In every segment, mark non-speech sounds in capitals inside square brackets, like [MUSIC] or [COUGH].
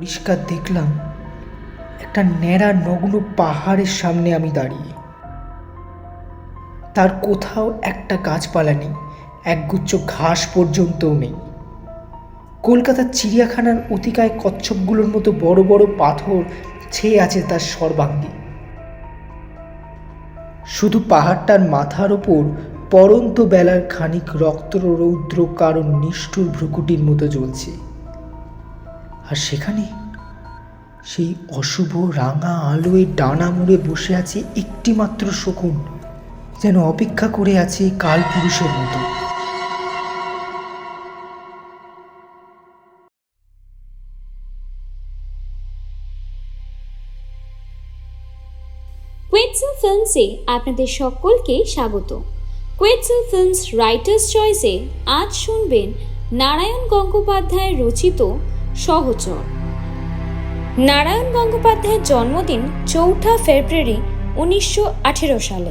পরিষ্কার দেখলাম একটা ন্যাড়া নগ্ন পাহাড়ের সামনে আমি দাঁড়িয়ে। তার কোথাও একটা গাছপালা নেই, একগুচ্ছ ঘাস পর্যন্তও নেই। কলকাতার চিড়িয়াখানার অতিকায় কচ্ছপগুলোর মতো বড় বড় পাথর ছেয়ে আছে তার সর্বাঙ্গে। শুধু পাহাড়টার মাথার ওপর পরন্ত বেলার খানিক রক্ত রৌদ্র কারণ নিষ্ঠুর ভ্রুকুটির মতো জ্বলছে। আর সেখানে সেই অশুভ রাঙা আলোয় ডানা মুড়ে বসে আছে একটিমাত্র শকুন, যেন অপেক্ষা করে আছে কাল পুরুষের মতো ফিল্মসে আপনাদের সকলকে স্বাগত। কুয়েটসেল ফিল্মস রাইটার্স চয়েসে আজ শুনবেন নারায়ণ গঙ্গোপাধ্যায় রচিত সহচর। নারায়ণ গঙ্গোপাধ্যায়ের জন্মদিন চৌঠা ফেব্রুয়ারি উনিশশো আঠেরো সালে।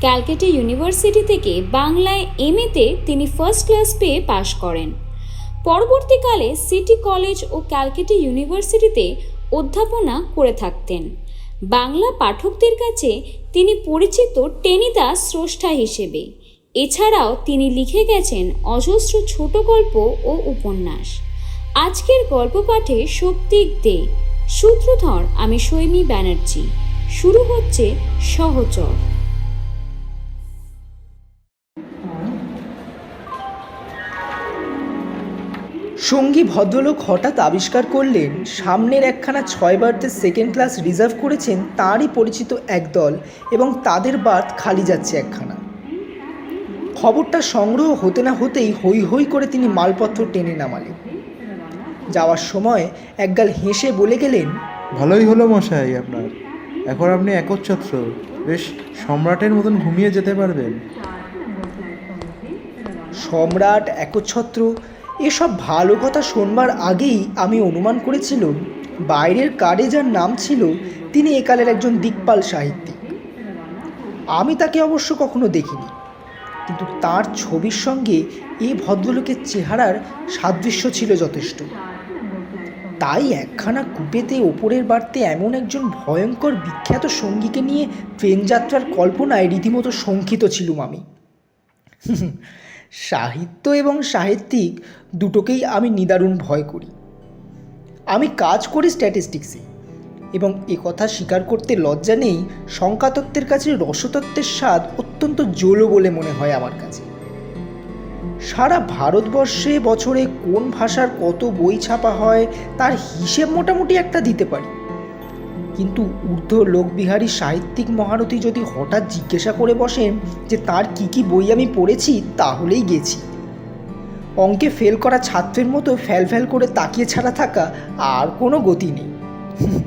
ক্যালকাটা ইউনিভার্সিটি থেকে বাংলায় এম এমএতে তিনি ফার্স্ট ক্লাস পেয়ে পাশ করেন। পরবর্তীকালে সিটি কলেজ ও ক্যালকাটা ইউনিভার্সিটিতে অধ্যাপনা করে থাকতেন। বাংলা পাঠকদের কাছে তিনি পরিচিত টেনিদা স্রষ্টা হিসেবে। এছাড়াও তিনি লিখে গেছেন অজস্র ছোট গল্প ও উপন্যাস। আজকের গল্প পাঠে শক্তিক দে। সূত্রধর, আমি সৈমি ব্যানার্জি। শুরু হচ্ছে সহচর। সঙ্গী ভদ্রলোক হঠাৎ আবিষ্কার করলেন, সামনের একখানা ছয় বার্থের সেকেন্ড ক্লাস রিজার্ভ করেছেন তাঁরই পরিচিত একদল এবং তাদের বার্থ খালি যাচ্ছে একখানা। খবরটা সংগ্রহ হতে না হতেই হই হই করে তিনি মালপত্র টেনে নামালেন। যাওয়ার সময় একগাল হেসে বলে গেলেন ভালোই হলো মশাই আপনার। এখন আপনি একচ্ছত্র। বেশ সম্রাটের মতন ঘুমিয়ে যেতে পারবেন। সম্রাট একচ্ছত্র? এসব ভালো কথা শোনবার আগেই আমি অনুমান করেছিলাম বাইরের কার্ডে যার নাম ছিল তিনি একালের একজন দিকপাল সাহিত্যিক। আমি তাকে অবশ্য কখনো দেখিনি। কিন্তু তার ছবির সঙ্গে এই ভদ্রলোকের চেহারার সাদৃশ্য ছিল যথেষ্ট। তাই একখানা কুপেতে ওপরের বাড়তে এমন একজন ভয়ঙ্কর বিখ্যাত সঙ্গীকে নিয়ে ট্রেন যাত্রার কল্পনায় রীতিমতো শঙ্কিত ছিলুম আমি। সাহিত্য এবং সাহিত্যিক দুটোকেই আমি নিদারুণ ভয় করি। আমি কাজ করি স্ট্যাটিস্টিক্সে এবং কথা স্বীকার করতে লজ্জা নেই সংখ্যাতত্ত্বের কাছে রসতত্ত্বের স্বাদ অত্যন্ত জোলো বলে মনে হয় আমার কাছে। সারা ভারতবর্ষে বছরে কোন ভাষার কত বই ছাপা হয়, তার হিসেব মোটামুটি একটা দিতে পারি। কিন্তু ঊর্ধ্ব লোকবিহারী সাহিত্যিক মহারথী যদি হঠাৎ জিজ্ঞাসা করে বসেন যে তার কি কি বই আমি পড়েছি, তাহলেই গেছি। অঙ্কে ফেল করা ছাত্রের মতো ফ্যাল ফ্যাল করে তাকিয়ে ছাড়া থাকা আর কোনো গতি নেই। [LAUGHS]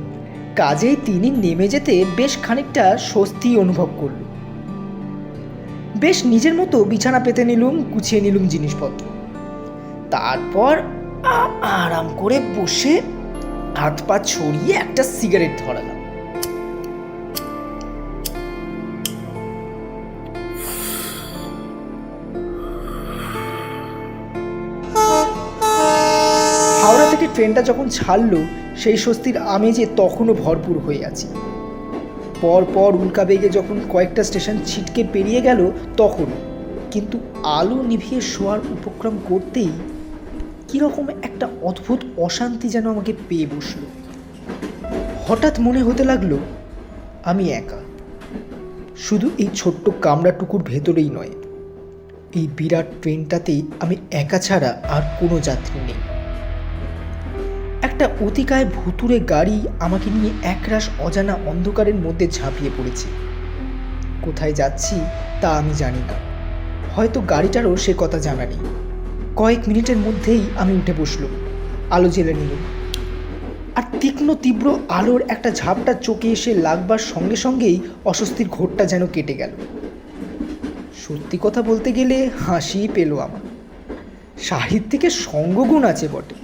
কাজেই তিনি নেমে যেতে বেশ খানিকটা স্বস্তি অনুভব করল। বেশ নিজের মতো বিছানা পেতে নিলুম, গুছিয়ে নিলুম জিনিসপত্র। তারপর আরাম করে বসে হাত পা ছড়িয়ে একটা সিগারেট ধরালাম। হাওড়া থেকে ট্রেনটা যখন ছাড়লো, সেই স্বস্তির আমেজে তখনও ভরপুর হয়ে আছি। পর পর উল্কা বেগে যখন কয়েকটা স্টেশন ছিটকে পেরিয়ে গেল তখন কিন্তু আলো নিভিয়ে শোয়ার উপক্রম করতেই কীরকম একটা অদ্ভুত অশান্তি যেন আমাকে পেয়ে বসল। হঠাৎ মনে হতে লাগল, আমি একা। শুধু এই ছোট্ট কামরাটুকুর ভেতরেই নয়, এই বিরাট ট্রেনটাতেই আমি একা ছাড়া আর কোনো যাত্রী নেই। একটা অতিকায় ভুতুরে গাড়ি আমাকে নিয়ে একরাশ অজানা অন্ধকারের মধ্যে ঝাঁপিয়ে পড়েছে। কোথায় যাচ্ছি তা আমি জানি না। হয়তো গাড়িটারও সে কথা জানা নেই। কয়েক মিনিটের মধ্যেই আমি উঠে বসলাম। আলো জেলে নিল আর তীক্ষ্ণ, তীব্র আলোর একটা ঝাপটা চোখে এসে লাগবার সঙ্গে সঙ্গেই অস্বস্তির ঘোরটা যেন কেটে গেল। সত্যি কথা বলতে গেলে হাসিই পেল আমার। সাহিত্যিকের সঙ্গগুণ আছে বটে।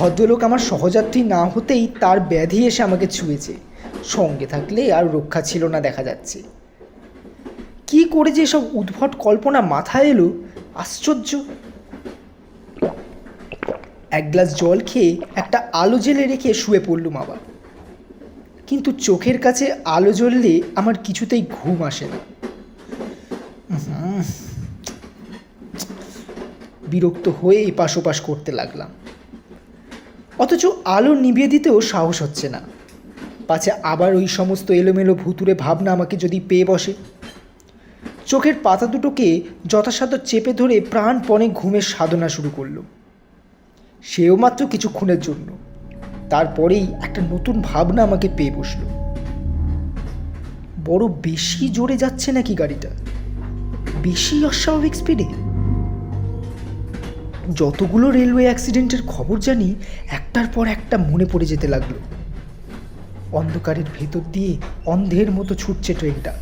ভদ্রলোক আমার সহযাত্রী না হতেই তার ব্যাধি এসে আমাকে ছুঁয়েছে। সঙ্গে থাকলে আর রক্ষা ছিল না দেখা যাচ্ছে। কি করে যে সব উদ্ভট কল্পনা মাথায় এলো, আশ্চর্য। এক গ্লাস জল খেয়ে একটা আলো জেলে রেখে শুয়ে পড়লুম আবার। কিন্তু চোখের কাছে আলো জ্বললে আমার কিছুতেই ঘুম আসে না। বিরক্ত হয়ে এপাশ ওপাশ করতে লাগলাম। অথচ আলো নিভিয়ে দিতেও সাহস হচ্ছে না। পাছে আবার ওই সমস্ত এলোমেলো ভুতুরে ভাবনা আমাকে যদি পেয়ে বসে। চোখের পাতা দুটোকে যথাসাধ্য চেপে ধরে প্রাণপণে ঘুমের সাধনা শুরু করল। সেও মাত্র কিছুক্ষণের জন্য। তারপরেই একটা নতুন ভাবনা আমাকে পেয়ে বসল। বড় বেশি জোরে যাচ্ছে নাকি গাড়িটা? বেশি অস্বাভাবিক স্পিডে যতগুলো রেলওয়ে অ্যাক্সিডেন্টের খবর জানি, একটার পর একটা মনে পড়ে যেতে লাগল। অন্ধকারের ভেতর দিয়ে অন্ধের মতো ছুটছে ট্রেনটা।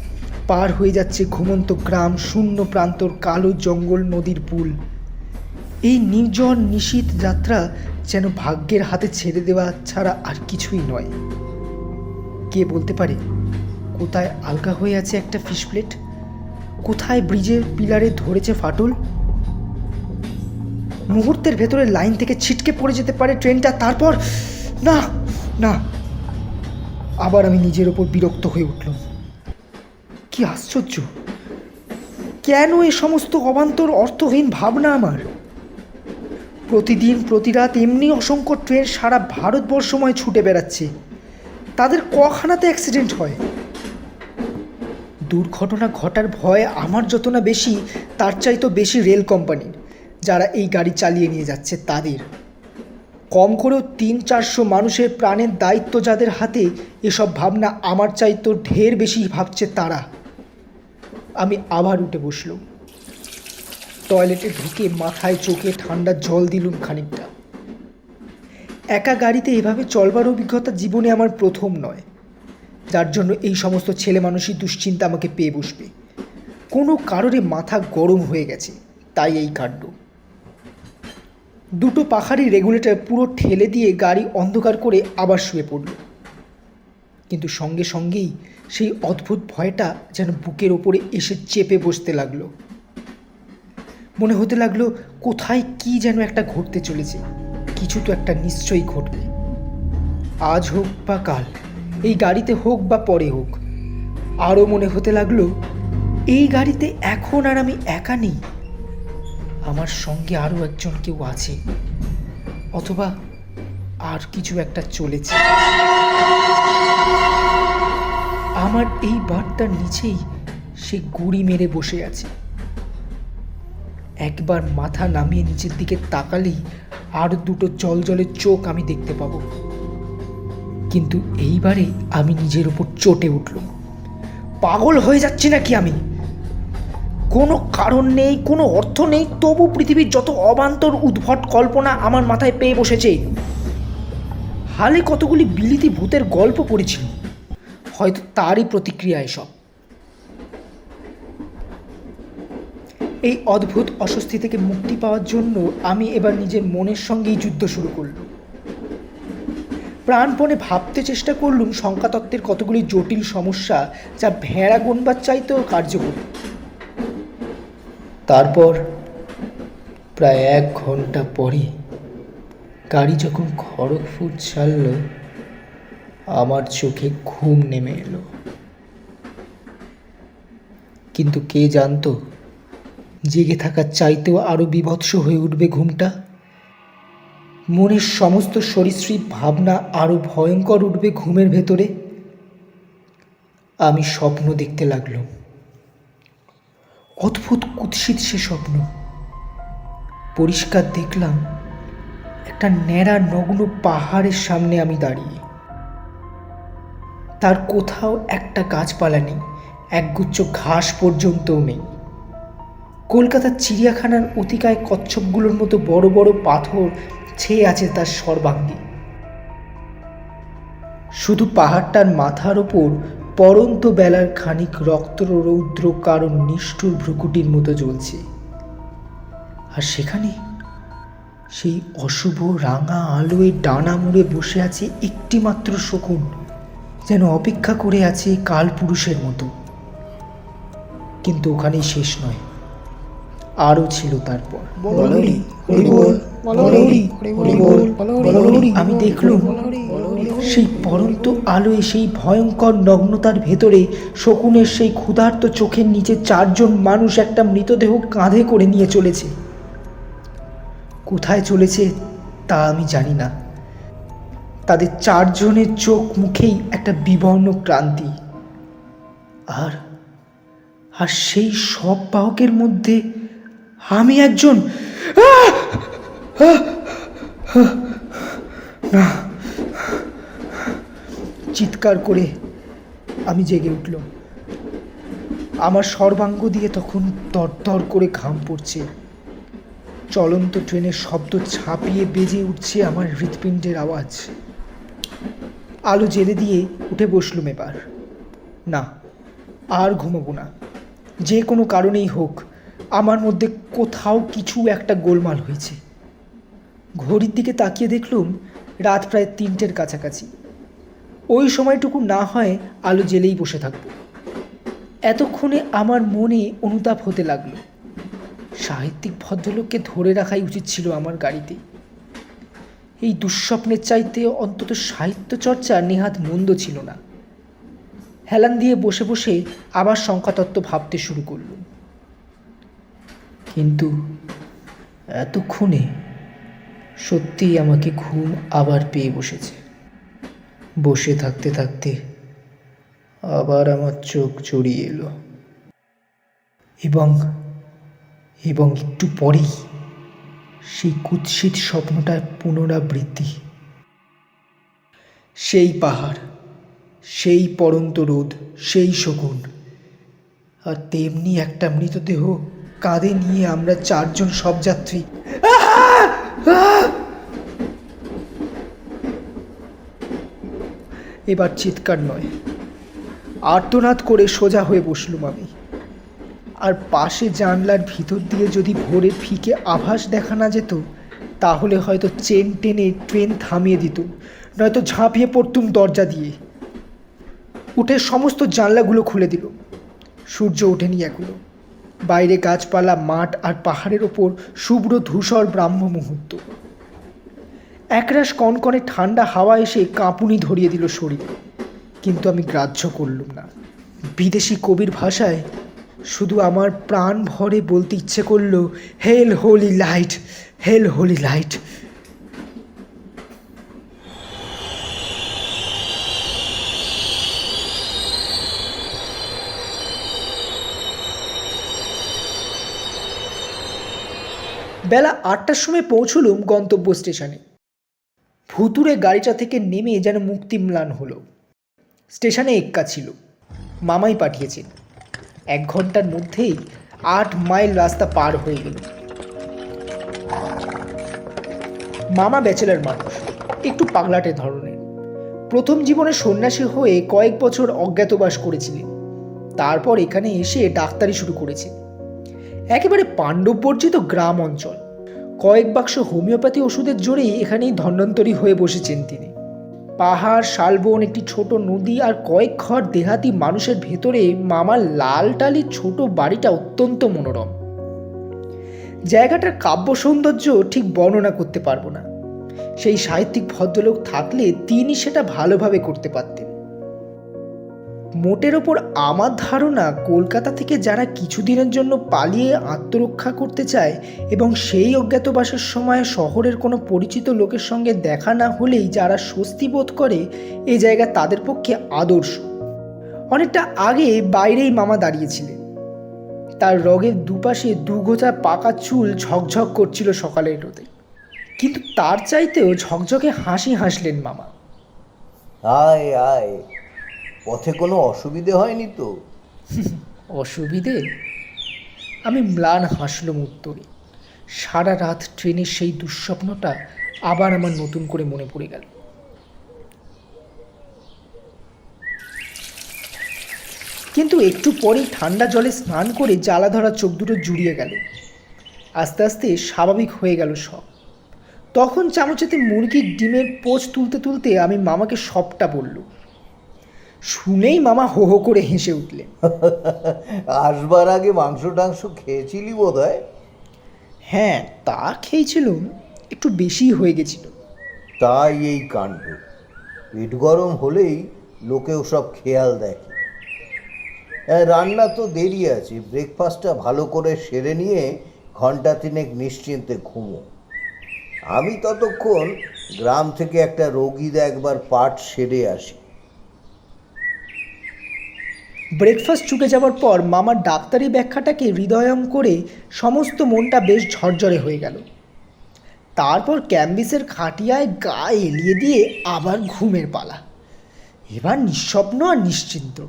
পার হয়ে যাচ্ছে ঘুমন্ত গ্রাম, শূন্য প্রান্তর কালো জঙ্গল নদীর পুল। এই নির্জন নিশীত যাত্রা যেন ভাগ্যের হাতে ছেড়ে দেওয়া ছাড়া আর কিছুই নয়। কে বলতে পারে, কোথায় আলগা হয়ে আছে একটা ফিশ প্লেট? কোথায় ব্রিজের পিলারে ধরেছে ফাটল? মুহূর্তের ভেতরে লাইন থেকে ছিটকে পড়ে যেতে পারে ট্রেনটা, তারপর না না। আবার আমি নিজের ওপর বিরক্ত হয়ে উঠলাম। কি আশ্চর্য। কেন এ সমস্ত অবান্তর অর্থহীন ভাবনা আমার? প্রতিদিন প্রতি রাত এমনি অসংখ্য ট্রেন সারা ভারতবর্ষময় ছুটে বেড়াচ্ছে। তাদের কখানাতে অ্যাক্সিডেন্ট হয়। দুর্ঘটনা ঘটার ভয় আমার যত না বেশি, তার চাইতো বেশি রেল কোম্পানির। যারা এই গাড়ি চালিয়ে নিয়ে যাচ্ছে তাদের। কম করেও তিন চারশো মানুষের প্রাণের দায়িত্ব যাদের হাতে, এসব ভাবনা আমার চাইতো ঢের বেশি ভাবছে তারা। আমি আবার উঠে বসলাম। টয়লেটে ঢুকে মাথায় চোখে ঠান্ডা জল দিলুম খানিকটা। একা গাড়িতে এভাবে চলবার অভিজ্ঞতা জীবনে আমার প্রথম নয়। যার জন্য এই সমস্ত ছেলে মানুষই দুশ্চিন্তা আমাকে পেয়ে বসবে। কোনো কারণে মাথা গরম হয়ে গেছে, তাই এই কাণ্ড। দুটো পাখারি রেগুলেটর পুরো ঠেলে দিয়ে গাড়ি অন্ধকার করে আবার শুয়ে পড়ল। কিন্তু সঙ্গে সঙ্গেই সেই অদ্ভুত ভয়টা যেন বুকের ওপরে এসে চেপে বসতে লাগল। মনে হতে লাগল, কোথায় কি যেন একটা ঘটতে চলেছে। কিছু তো একটা নিশ্চয়ই ঘটবে। আজ হোক বা কাল, এই গাড়িতে হোক বা পরে হোক, আরও মনে হতে লাগল, এই গাড়িতে এখন আর আমি একা নেই। আমার সঙ্গে আরও একজন কেউ আছে, অথবা আর কিছু একটা চলেছে। আমার এই বার্তার নিচেই সে গুড়ি মেরে বসে আছে। একবার মাথা নামিয়ে নিচের দিকে তাকালেই আর দুটো জল জলের চোখ আমি দেখতে পাবো। কিন্তু এইবারে আমি নিজের উপর চটে উঠল পাগল হয়ে যাচ্ছি নাকি আমি? কোনো কারণ নেই, কোনো অর্থ নেই, তবু পৃথিবীর যত অবান্তর উদ্ভট কল্পনা আমার মাথায় পেয়ে বসেছে। হালে কতগুলি বিলিতি ভূতের গল্প পড়েছিল। হয়তো তারই প্রতিক্রিয়া এসব। এই অদ্ভুত অস্বস্তি থেকে মুক্তি পাওয়ার জন্য আমি এবার নিজের মনের সঙ্গেই যুদ্ধ শুরু করলাম। প্রাণপণে ভাবতে চেষ্টা করলুম সংখ্যাতত্ত্বের কতগুলি জটিল সমস্যা যা ভেড়া গুনবার চাইতেও কার্যকরী। তারপর প্রায় এক ঘণ্টা পরে গাড়ি যখন খড়গপুর ছাড়ল, আমার চোখে ঘুম নেমে এলো। কিন্তু কে জানতো, জেগে থাকার চাইতেও আরও বিভৎস হয়ে উঠবে ঘুমটা? মনের সমস্ত সরীসৃপ ভাবনা আরও ভয়ঙ্কর উঠবে ঘুমের ভেতরে। আমি স্বপ্ন দেখতে লাগলাম। অদ্ভুত কুৎসিত সে স্বপ্ন। পরিষ্কার দেখলাম, একটা ন্যাড়া নগ্ন পাহাড়ের সামনে আমি দাঁড়িয়ে। তার কোথাও একটা গাছপালা নেই, একগুচ্ছ ঘাস পর্যন্তও নেই। কলকাতার চিড়িয়াখানার অতিকায় কচ্ছপগুলোর মতো বড় বড় পাথর ছেয়ে আছে তার সর্বাঙ্গে। শুধু পাহাড়টার মাথার ওপর পরন্ত বেলার খানিক রক্ত রৌদ্র কারণ নিষ্ঠুর ভ্রুকুটির মতো জ্বলছে। আর সেখানে সেই অশুভ রাঙা আলোয় ডানা মুড়ে বসে আছে একটি মাত্র শকুন যেন অপেক্ষা করে আছে কাল পুরুষের মতো। কিন্তু ওখানেই শেষ নয় আরও ছিল তারপর। আমি দেখলুম সেই পরন্ত আলোয় সেই ভয়ঙ্কর নগ্নতার ভেতরে শকুনের সেই ক্ষুধার্ত চোখের নিচে চারজন মানুষ একটা মৃতদেহ কাঁধে করে নিয়ে চলেছে। কোথায় চলেছে তা আমি জানি না। তাদের চারজনের চোখ মুখেই একটা বিবর্ণ ক্রান্তি আর আর সেই সব বাহকের মধ্যে আমি একজন! না। চিৎকার করে আমি জেগে উঠলাম। আমার সর্বাঙ্গ দিয়ে তখন তরতর করে ঘাম পড়ছে। চলন্ত ট্রেনের শব্দ ছাপিয়ে বেজে উঠছে আমার হৃৎপিণ্ডের আওয়াজ। আলো জেলে দিয়ে উঠে বসলুম এবার। না, আর ঘুমাবো না। যে কোনো কারণেই হোক, আমার মধ্যে কোথাও কিছু একটা গোলমাল হয়েছে। ঘড়ির দিকে তাকিয়ে দেখলুম রাত প্রায় তিনটের কাছাকাছি। ওই সময়টুকু না হয় আলো জেলেই বসে থাকব। এতক্ষণে আমার মনে অনুতাপ হতে লাগল। সাহিত্যিক ভদ্রলোককে ধরে রাখাই উচিত ছিল আমার গাড়িতে। এই দুঃস্বপ্নের চাইতে অন্তত সাহিত্য চর্চা নেহাত মন্দ ছিল না। হেলান দিয়ে বসে বসে আবার সংখ্যাতত্ত্ব ভাবতে শুরু করলুম কিন্তু এতক্ষণে সত্যিই আমাকে ঘুম আবার পেয়ে বসেছে। বসে থাকতে থাকতে আবার আমার চোখ জড়িয়ে এলো। এবং এবং একটু পরেই সেই কুৎসিত স্বপ্নটার পুনরাবৃত্তি। সেই পাহাড়, সেই পরন্ত রোদ, সেই শকুন, আর তেমনি একটা মৃতদেহ কাঁধে নিয়ে আমরা চারজন সব যাত্রী। এবার চিৎকার নয়। আর্তনাদ করে সোজা হয়ে বসলুম আমি। আর পাশে জানলার ভিতর দিয়ে যদি ভোরের ফিকে আভাস দেখা না যেত, তাহলে হয়তো চেন টেনে ট্রেন থামিয়ে দিত, নয়তো ঝাঁপিয়ে পড়তুম দরজা দিয়ে। উঠে সমস্ত জানলাগুলো খুলে দিল। সূর্য ওঠেনি এগুলো বাইরে গাছপালা, মাঠ আর পাহাড়ের ওপর শুভ্র ধূসর ব্রাহ্ম মুহূর্ত একরাশ কনকনে ঠান্ডা হাওয়া এসে কাঁপুনি ধরিয়ে দিল শরীরে। কিন্তু আমি গ্রাহ্য করলুম না। বিদেশি কবির ভাষায় শুধু আমার প্রাণ ভরে বলতে ইচ্ছে করল, hail holy light, hail holy light. বেলা আটটার সময় পৌঁছলুম গন্তব্য স্টেশনে। ভুতুরে গাড়িটা থেকে নেমে যেন মুক্তি ম্লান হলো। স্টেশনে এক্কা ছিল। মামাই পাঠিয়েছেন। এক ঘণ্টার মধ্যেই আট মাইল রাস্তা পার হয়ে গেল। মামা ব্যাচেলার মানুষ, একটু পাগলাটে ধরনের। প্রথম জীবনে সন্ন্যাসী হয়ে কয়েক বছর অজ্ঞাতবাস করেছিলেন। তারপর এখানে এসে ডাক্তারি শুরু করেছে। একেবারে পাণ্ডব বর্জিত গ্রাম অঞ্চল। কয়েক বাক্স হোমিওপ্যাথি ওষুধের জোরেই এখানেই ধন্বন্তরী হয়ে বসেছেন তিনি। পাহাড়, শালবন, একটি ছোট নদী আর কয়েক ঘর দেহাতি মানুষের ভেতরে মামার লাল টালির ছোট বাড়িটা অত্যন্ত মনোরম। জায়গাটার কাব্য সৌন্দর্য ঠিক বর্ণনা করতে পারব না। সেই সাহিত্যিক ভদ্রলোক থাকলে তিনি সেটা ভালোভাবে করতে পারতেন। মোটের ওপর আমার ধারণা কলকাতা থেকে যারা কিছুদিনের জন্য পালিয়ে আত্মরক্ষা করতে চায় এবং সেই অজ্ঞাতবাসের সময় শহরের কোনো পরিচিত লোকের সঙ্গে দেখা না হলেই যারা স্বস্তি বোধ করে এই জায়গা তাদের পক্ষে আদর্শ। অনেকটা আগে বাইরেই মামা দাঁড়িয়েছিলেন। তার রগের দুপাশে দুগোছা পাকা চুল ঝকঝক করছিল সকালের রোদে। কিন্তু তার চাইতেও ঝকঝকে হাসি হাসলেন মামা। আয় আয় পথে কোনো অসুবিধে হয়নি তো? [LAUGHS] অসুবিধে? আমি ম্লান হাসলুম উত্তরে। সারা রাত ট্রেনের সেই দুঃস্বপ্নটা আবার আমার নতুন করে মনে পড়ে গেল। কিন্তু একটু পরেই ঠান্ডা জলে স্নান করে জ্বালা ধরা চোখ দুটো জুড়িয়ে গেল। আস্তে আস্তে স্বাভাবিক হয়ে গেল সব। তখন চামচেতে মুরগির ডিমের পোচ তুলতে তুলতে আমি মামাকে সবটা বললুম। শুনেই মামা হো হো করে হেসে উঠলেন। আসবার আগে মাংস টাংস খেয়েছিলি বোধ হয় হ্যাঁ তা খেয়েছিলুম একটু বেশিই হয়ে গেছিল। তাই এই কাণ্ড। পেট গরম হলেই লোকে ওসব খেয়াল দেখে। হ্যাঁ, রান্না তো দেরি আছে ব্রেকফাস্টটা ভালো করে সেরে নিয়ে ঘণ্টা তিনেক নিশ্চিন্তে ঘুমো। আমি ততক্ষণ গ্রাম থেকে একটা রোগী একবার পাট সেরে আসি। ব্রেকফাস্ট চুকে যাওয়ার পর মামার ডাক্তারি ব্যাখ্যাটাকে হৃদয়ম করে সমস্ত মনটা বেশ ঝরঝরে হয়ে গেল। তারপর ক্যাম্বিসের খাটিয়ায় গা এলিয়ে দিয়ে আবার ঘুমের পালা। এবার নিঃস্বপ্ন আর নিশ্চিন্ত।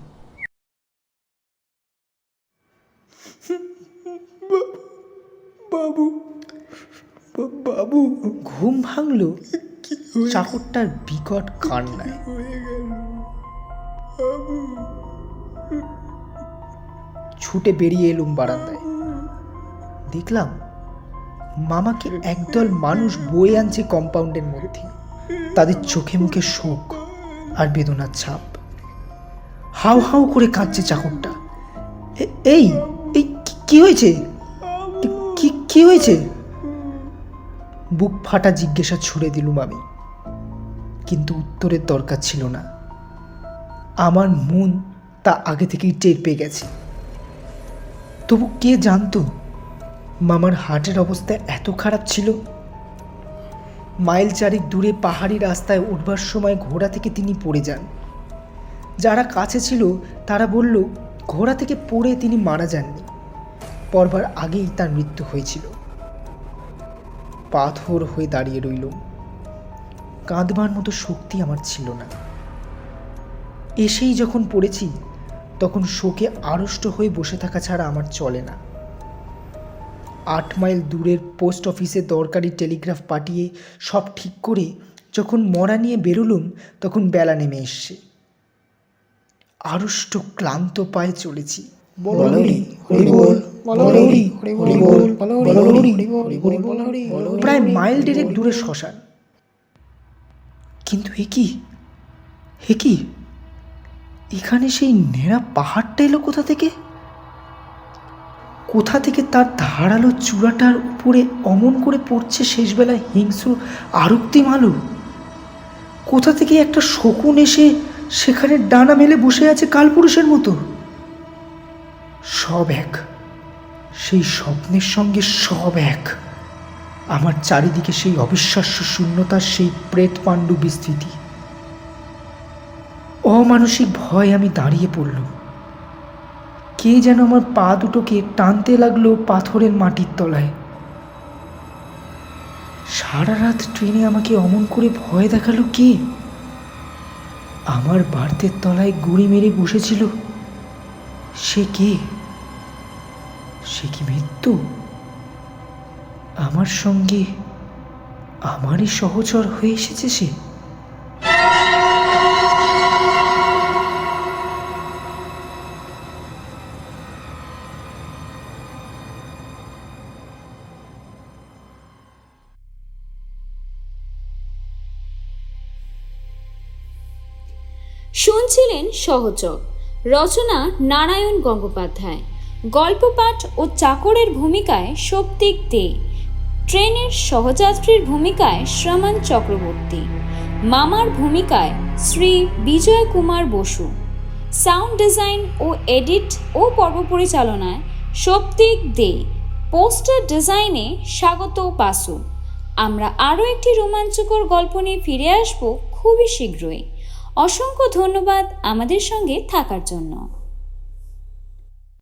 বাবু বাবু। ঘুম ভাঙল চাকরটার বিকট কান্নায়। ছুটে বেরিয়ে এলুম বারান্দায়। দেখলাম মামাকে একদল মানুষ বয়ে আনছে কম্পাউন্ডের মধ্যে। তাদের চোখে মুখে শোক আর বেদনার ছাপ। হাউ হাউ করে কাঁদছে চাকরটা। এই এই কি- হয়েছে? কি কি হয়েছে? বুক ফাটা জিজ্ঞাসা ছুড়ে দিলুম আমি। কিন্তু উত্তরের দরকার ছিল না। আমার মন তা আগে থেকেই টের পেয়ে গেছে। তবু কে জানতো মামার হার্টের অবস্থা এত খারাপ ছিল? মাইল চারেক দূরে পাহাড়ি রাস্তায় উঠবার সময় ঘোড়া থেকে তিনি পড়ে যান। যারা কাছে ছিল তারা বলল, ঘোড়া থেকে পড়ে তিনি মারা যাননি। পরবার আগেই তার মৃত্যু হয়েছিল। পাথর হয়ে দাঁড়িয়ে রইল। কাঁদবার মতো শক্তি আমার ছিল না। এসেই যখন পড়েছি তখন শোকে আড়ষ্ট হয়ে বসে থাকা ছাড়া আমার চলে না। আট মাইল দূরের পোস্ট অফিসে দরকারি টেলিগ্রাফ পাঠিয়ে সব ঠিক করে যখন মরা নিয়ে বেরোলুম তখন বেলা নেমে এসছে। আড়ষ্ট ক্লান্ত পায়ে চলেছি। প্রায় মাইল ডেরেক দূরে শ্মশান। কিন্তু হে কি? হে কি? এখানে সেই নেড়া পাহাড়টা এলো কোথা থেকে? কোথা থেকে তার ধারালো চূড়াটার উপরে অমন করে পড়ছে শেষবেলায় হিংস্র আরক্তিম আলো কোথা থেকে একটা শকুন এসে সেখানে ডানা মেলে বসে আছে কালপুরুষের মতো সব এক। সেই স্বপ্নের সঙ্গে সব এক। আমার চারিদিকে সেই অবিশ্বাস্য শূন্যতার সেই প্রেত পাণ্ডু বিস্তৃতি। অমানসিক ভয় আমি দাঁড়িয়ে পড়ল কে যেন আমার পা দুটোকে টানতে লাগল পাথরের মাটির তলায়। সারা রাত ট্রেনে আমাকে অমন করে ভয় দেখাল কে? আমার বার্তের তলায় গুড়ি মেরে বসেছিল। সে কে? সে কি মৃত্যু? আমার সঙ্গে আমারই সহচর হয়ে এসেছে সে? শুনছিলেন সহচর রচনা নারায়ণ গঙ্গোপাধ্যায়। গল্প পাঠ ও চাকরের ভূমিকায় সৌপ্তিক দে। ট্রেনের সহযাত্রীর ভূমিকায় শ্রমণ চক্রবর্তী। মামার ভূমিকায় শ্রী বিজয় কুমার বসু। সাউন্ড ডিজাইন ও এডিট ও পর্ব পরিচালনায় সৌপ্তিক দে। পোস্টার ডিজাইনে স্বাগত পাসু। আমরা আরও একটি রোমাঞ্চকর গল্প নিয়ে ফিরে আসব খুবই শীঘ্রই। অসংখ্য ধন্যবাদ আমাদের সঙ্গে থাকার জন্য।